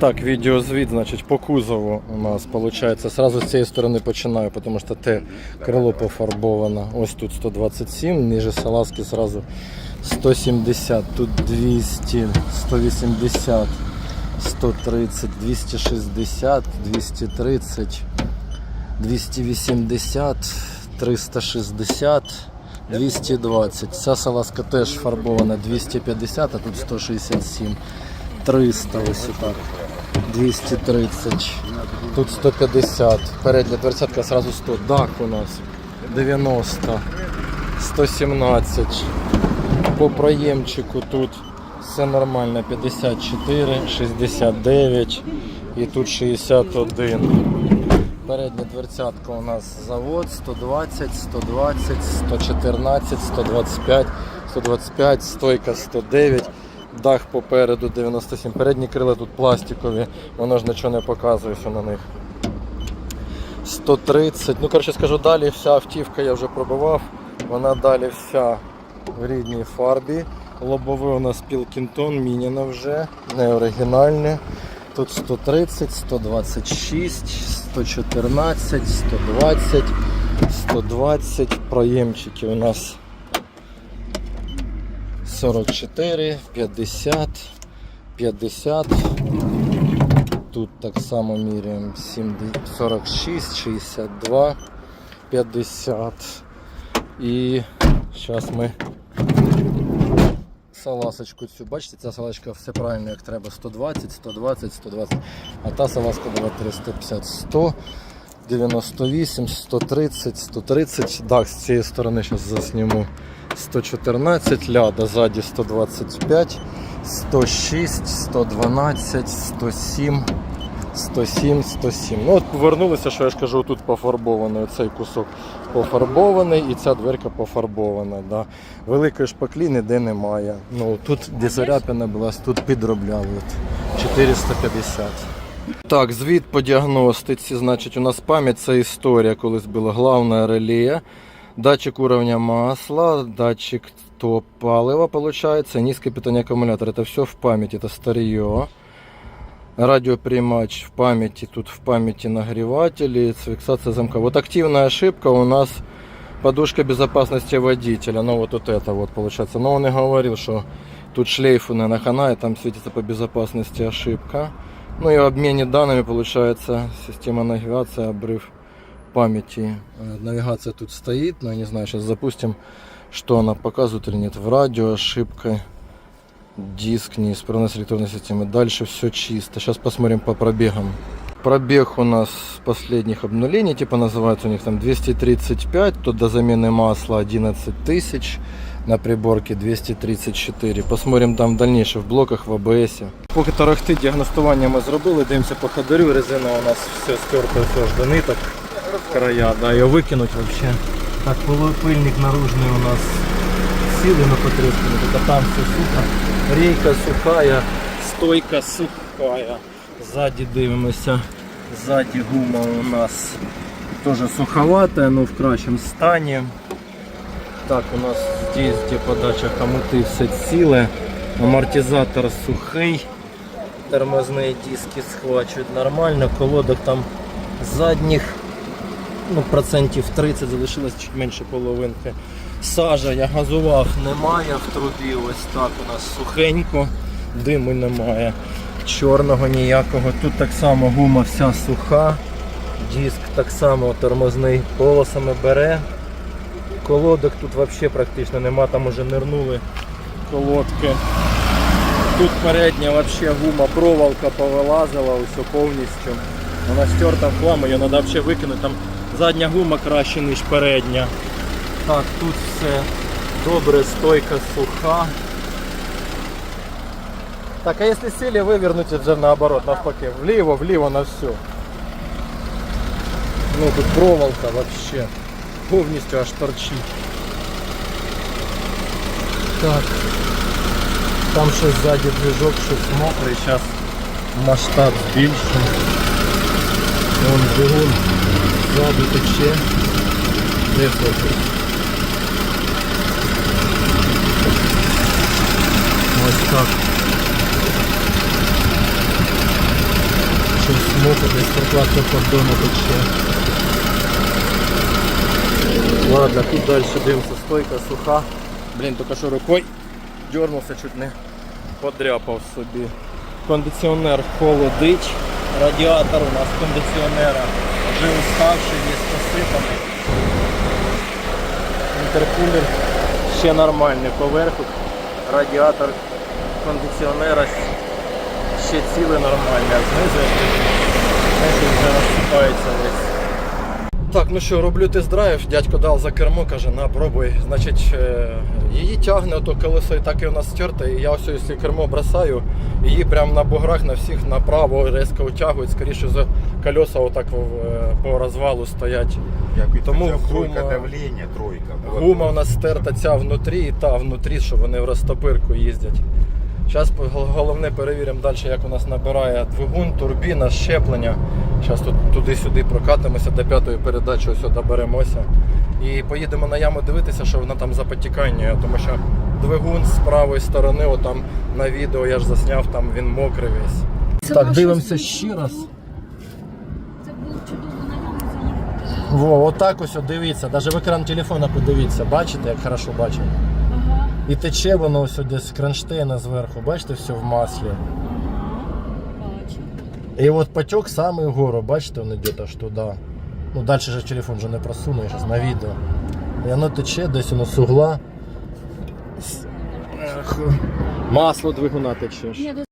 Так, відеозвіт, значить, по кузову у нас виходить. Сразу з цієї сторони починаю, тому що те крило пофарбовано. Ось тут 127, ниже салазки сразу 170, тут 200, 180, 130, 260, 230, 280, 360, 220. Ця салазка теж фарбована 250, а тут 167. 300 ось так. 230. Тут 150. Передня дверцятка сразу 100. Дах у нас 90. 117. По проємчику тут все нормально. 54, 69 і тут 61. Передня дверцятка у нас завод 120, 120, 114, 125, 125, стойка 109. Дах попереду 97. Передні крила тут пластикові, воно ж нічого не показує, що на них. 130. Ну, коротше скажу, далі вся автівка я вже пробував. Вона далі вся в рідній фарбі. Лобове у нас Пілкінтон, міняно вже, не оригінальне. Тут 130, 126, 114, 120, 120. Проємчики у нас 44, 50, 50. Тут так само міряємо 46, 62, 50. І зараз ми саласочку цю. Бачите, ця салачка все правильно як треба. 120, 120, 120. А та саласка була 350, 100. 98, 130, 130. Так, з цієї сторони зараз засніму. 114, ляда ззаді 125, 106, 112, 107, 107, 107. Ну от повернулися, що я ж кажу, тут пофарбований цей кусок пофарбований і ця дверка пофарбована. Да. Великої шпаклі ніде немає. Ну тут де заряпина була, тут підробляли. 450. Так, звіт по діагностиці. Значить, у нас пам'ять це історія, колись була головна реле. Датчик уровня масла, датчик топ палива получается, низкое питание аккумулятора. Это все в памяти, это старье. Радиоприемач в памяти, тут в памяти нагреватели, фиксация замка. Вот активная ошибка у нас подушка безопасности водителя. Ну вот, вот это вот получается. Но он и говорил, что тут шлейф на хана, и там светится по безопасности ошибка. Ну и в обмене данными получается система навигации, обрыв памяти. Э, Навигация тут стоит, но я не знаю, сейчас запустим, что она показывает или нет. В радио ошибка, диск, неисправность электронной системы. Дальше все чисто. Сейчас посмотрим по пробегам. Пробег у нас последних обнулений, типа называется у них там 235, тут до замены масла 11 тысяч, на приборке 234. Посмотрим там дальніше в блоках в АБС. Поки тарахти діагностування ми зробили, дивимося по ходорю, резина у нас все стерто все ж до ниток края, да, ее выкинуть вообще. Так, полупыльник наружный у нас силы на потресканы, только там все сухо. Рейка сухая, стойка сухая. Сзади дивимося. Сзади гума у нас тоже суховатая, но в кращем стані. Так, у нас здесь, где подача хомуты, все ціле. Амортизатор сухий. Тормозные диски схвачують нормально. Колодок там задніх ну, процентів 30 залишилось чуть менше половинки. Сажа я газував, немає в трубі. Ось так у нас сухенько, диму немає. Чорного ніякого. Тут так само гума вся суха. Диск так само тормозний полосами бере. Колодок тут взагалі практично нема, там уже нирнули колодки. Тут передня вообще гума, проволока повилазила усе повністю. Вона стерта в хлам, її треба взагалі викинути. Там задня гума краще, ніж передня. Так, тут все добре, стойка суха. Так, а якщо силі вивернути вже наоборот, навпаки, вліво, вліво на все. Ну тут проволока вообще повністю аж торчить. Так. Там щось ззаді движок, щось мокре, зараз масштаб збільшимо. Вон двигун ззаду тече. Фокус? Ось так. щось муку, десь прокладка поддону тече. Ладно, тут далі дивимося, стойка суха. Блін, тільки що рукою дернувся, чуть не подряпав собі. Кондиціонер холодить. Радіатор у нас кондиціонера вже уставший, є посипаний. Інтеркулер ще нормальний поверху. Радіатор кондиціонера ще цілий нормальний, а знизу вже розсипається весь. Так, ну що, роблю тест-драйв, дядько дав за кермо, каже, на, пробуй. Значить, е, її тягне, ото колесо і так і у нас стерте, і я ось якщо кермо бросаю, її прямо на буграх на всіх направо різко утягують, скоріше за колеса отак по розвалу стоять. Як Тому Тому тройка гума- давлення, тройка. Гума у нас стерта ця внутрі і та внутрі, що вони в розтопирку їздять. Зараз головне перевіримо далі, як у нас набирає двигун, турбіна, щеплення. Зараз тут туди-сюди прокатимося до п'ятої передачі, ось доберемося. І поїдемо на яму дивитися, що вона там за потікання, тому що двигун з правої сторони, отам на відео я ж засняв, там він мокрий весь. Це так, дивимося ще раз. Во, отак ось, от дивіться, навіть в екран телефона подивіться, бачите, як хорошо бачите. Ага, І тече воно ось десь з кронштейна зверху, бачите, все в маслі. бачу. І от потек саме вгору, бачите, він йде аж туди. Ну, далі же телефон вже не просуну, я зараз на відео. І воно тече, десь воно з угла. Масло двигуна тече.